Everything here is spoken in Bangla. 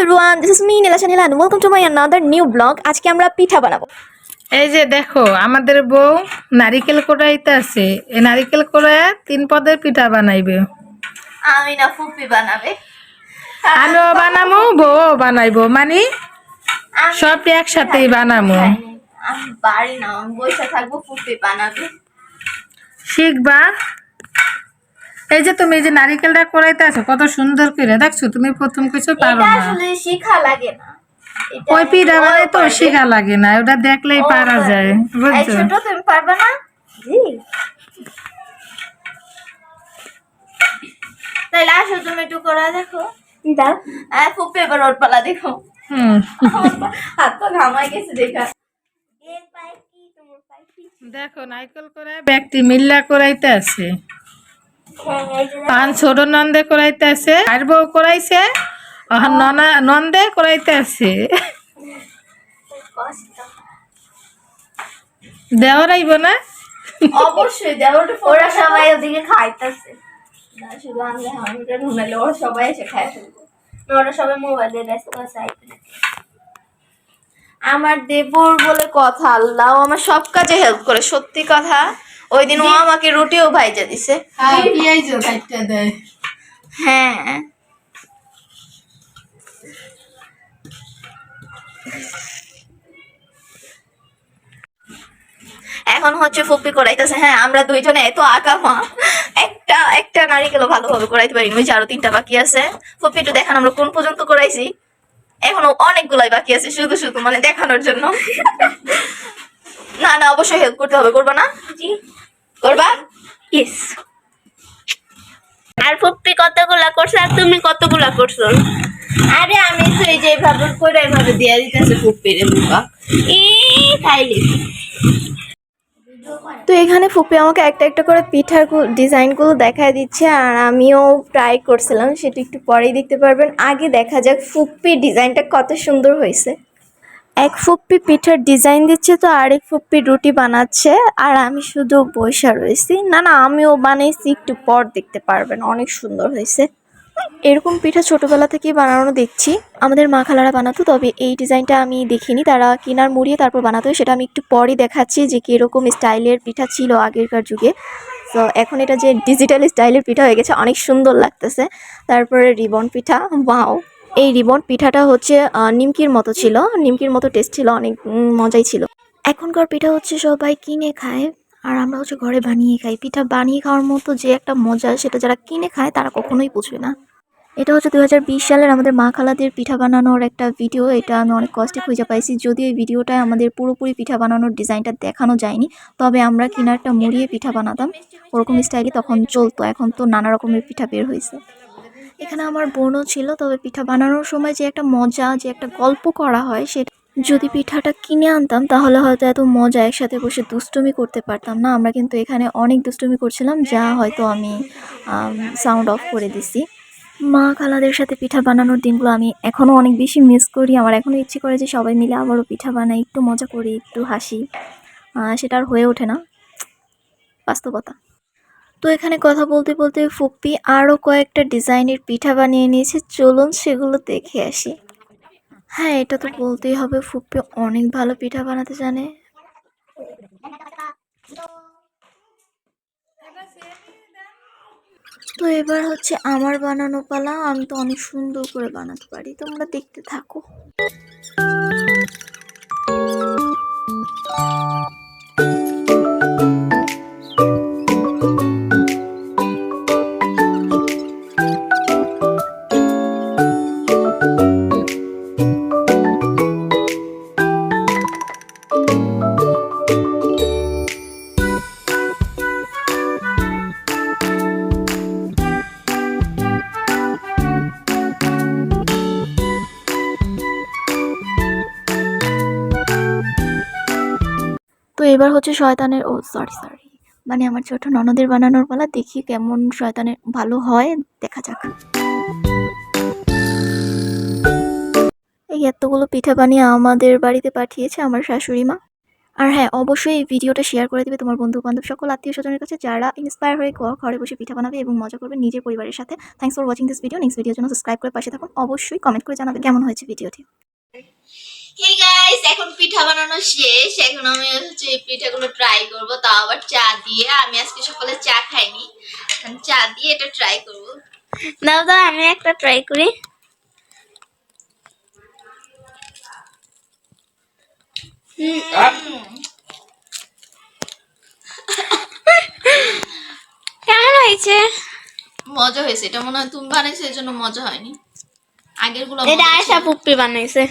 Everyone this is me Nilasha Nilan welcome to my another new blog আজকে আমরা পিঠা বানাবো। এই যে দেখো আমাদের বউ নারিকেল কোড়াইতে আছে। এই নারিকেল কোড়ায় তিন পদের পিঠা বানাইবে। আমি না ফুপি বানাবে। আমিও বানামো বউও বানাইবো। মানে সবটি একসাথেই বানামো। আমি বাড়ি না বসে থাকব ফুপি বানাবে। শিখবা। এই যে তুমি এই যে নারিকেলটা কোড়াইতে আছো কত সুন্দর করে দেখছ? তুমি প্রথম কিছু পারো না। আসলে শিখা লাগে না। ওই পিঠা বানাই তো। শেখা লাগে না ওটা দেখলেই পারা যায় এই বুঝছ? ছোট তুমি পারবে না? জি। তাইলে আসো তুমি একটু করে দেখো। দাও। ফুপি এবার ওর পালা দেখো। হুম। হাত তো ঘামাই গেছে দেখা। দেখো নারকেল কোড়ায় ব্যক্তি মিল্লা করাইতে আছে। পান ছোট নন্দে করাইতে আছে আর বউ করাইছে আর ননা নন্দে করাইতে আছে দেওয়ার আইব না? অবশ্যই ওরা সবাই ওদিকে খাইতেছে। না শুধু আমি হামিটা ঢুনাইলে ওরা সবাই এসে খাই ফেলব। ওরা সবাই মোবাইলে ব্যস্ত আছে আমার দেবর বলে কথা আল্লাহ আমার সব কাজে হেল্প করে সত্যি কথা। ওই দিন ও আমাকে রুটিও ভাইজা দিছে। হ্যাঁ এখন হচ্ছে ফুপি করাইতেছে হ্যাঁ আমরা দুইজনে এত আঁকা মা। একটা একটা নারিকেলও ভালোভাবে করাইতে পারিনি ওই যে আরও তিনটা বাকি আছে। ফুপি একটু দেখান আমরা কোন পর্যন্ত করাইছি? এখনও অনেকগুলাই বাকি আছে শুধু শুধু মানে দেখানোর জন্য। না না অবশ্যই হেল্প করতে হবে করবা না? করবা? ইস আর ফুপ্পি কতগুলা করছ আর তুমি কতগুলা করছ? আরে আমি তো এই যে এইভাবে করে এইভাবে দিয়ে দিতেছে ফুপ্পির মুখা ই খাইলি তো এখানে ফুপি আমাকে একটা একটা করে পিঠার ডিজাইনগুলো দেখায় দিচ্ছে আর আমিও ট্রাই করছিলাম সেটা একটু পরেই দেখতে পারবেন। আগে দেখা যাক ফুপ্পির ডিজাইনটা কত সুন্দর হয়েছে। এক ফুপ্পি পিঠার ডিজাইন দিচ্ছে, তো আরেক ফুপ্পি রুটি বানাচ্ছে। আর আমি শুধু বৈশা রয়েছি। না না, আমিও বানাইছি, একটু পর দেখতে পারবেন, অনেক সুন্দর হয়েছে। এরকম পিঠা ছোটবেলা থেকেই বানানো দেখছি। আমাদের মা খালারা বানাতো, তবে এই ডিজাইনটা আমি দেখিনি। তারা কিনার মুড়িয়ে তারপর বানাতো, সেটা আমি একটু পরই দেখাচ্ছি যে কীরকম স্টাইলের পিঠা ছিল আগেরকার যুগে। তো এখন এটা যে ডিজিটাল স্টাইলের পিঠা হয়ে গেছে, অনেক সুন্দর লাগতেছে। তারপরে রিবন পিঠা বাও এই রিবন পিঠাটা হচ্ছে নিমকির মতো ছিল। নিমকির মতো টেস্ট ছিল, অনেক মজাই ছিল। এখনকার পিঠা হচ্ছে সবাই কিনে খায়, আর আমরা হচ্ছে ঘরে বানিয়ে খাই। পিঠা বানিয়ে খাওয়ার মতো যে একটা মজা সেটা যারা কিনে খায়, তারা কখনোই বুঝবে না। এটা হচ্ছে দু হাজার বিশ সালের আমাদের মা খালাদের পিঠা বানানোর একটা ভিডিও এটা আমি অনেক কষ্টে খুঁজে পাইছি। যদিও এই ভিডিওটায় আমাদের পুরোপুরি পিঠা বানানোর ডিজাইনটা দেখানো যায়নি, তবে আমরা কিনারটা মুড়িয়ে পিঠা বানাতাম। ওরকম স্টাইলে তখন চলতো। এখন তো নানা রকমের পিঠা বের হয়েছে এখানে আমার বোনও ছিল, তবে পিঠা বানানোর সময় যে একটা মজা, যে একটা গল্প করা হয়, সেটা যদি পিঠাটা কিনে আনতাম, তাহলে হয়তো এত মজা একসাথে বসে দুষ্টুমি করতে পারতাম না। আমরা কিন্তু এখানে অনেক দুষ্টুমি করছিলাম, যা হয়তো আমি সাউন্ড অফ করে দিছি। মা খালাদের সাথে পিঠা বানানোর দিনগুলো আমি এখনও অনেক বেশি মিস করি। আমার এখনও ইচ্ছে করে যে সবাই মিলে আবারও পিঠা বানাই, একটু মজা করি, একটু হাসি। সেটা আর হয়ে ওঠে না। বাস্তবতা। তো এখানে কথা বলতে বলতে ফুপ্পি আরও কয়েকটা ডিজাইনের পিঠা বানিয়ে নিয়েছে। চলুন সেগুলো দেখে আসি। হ্যাঁ এটা তো বলতেই হবে, ফুপ্পি অনেক ভালো পিঠা বানাতে জানে। তো এবার হচ্ছে আমার বানানো পালা, আমি তো অনেক সুন্দর করে বানাতে পারি, তোমরা দেখতে থাকো। তো এবার হচ্ছে শয়তানের ও সরি সরি মানে আমার ছোট ননদের বানানোর পালা, দেখি কেমন শয়তানের ভালো হয়, দেখা যাক। এই এতগুলো পিঠা বানিয়ে আমাদের বাড়িতে পাঠিয়েছে আমার শাশুড়ি মা। আর হ্যাঁ অবশ্যই এই ভিডিওটা শেয়ার করে দিবে তোমার বন্ধু বান্ধব সকল আত্মীয় স্বজনের কাছে, যারা ইন্সপায়ার হয়ে ঘরে বসে পিঠা বানাবে এবং মজা করবে নিজের পরিবারের সাথে। Thanks for watching this video next ভিডিওর জন্য সাবস্ক্রাইব করে পাশে থাকুন। অবশ্যই কমেন্ট করে জানাবে কেমন হয়েছে ভিডিওটি হে গাইস এখন পিঠা বানানো শেষ। এখন আমি হচ্ছে এই পিঠাগুলো ট্রাই করব। তাও আবার চা দিয়ে। আমি আজকে সকালে চা খাইনি। এখন চা দিয়ে এটা ট্রাই করব। দাও দাও আমি একটা ট্রাই করি। কেমন হয়েছে? মজা হয়েছে। এটা মনে হয় তুমি বানাইছো এই জন্য মজা হয়নি। আগেরগুলো এটা আয়সা পুপ্পি বানাইছে।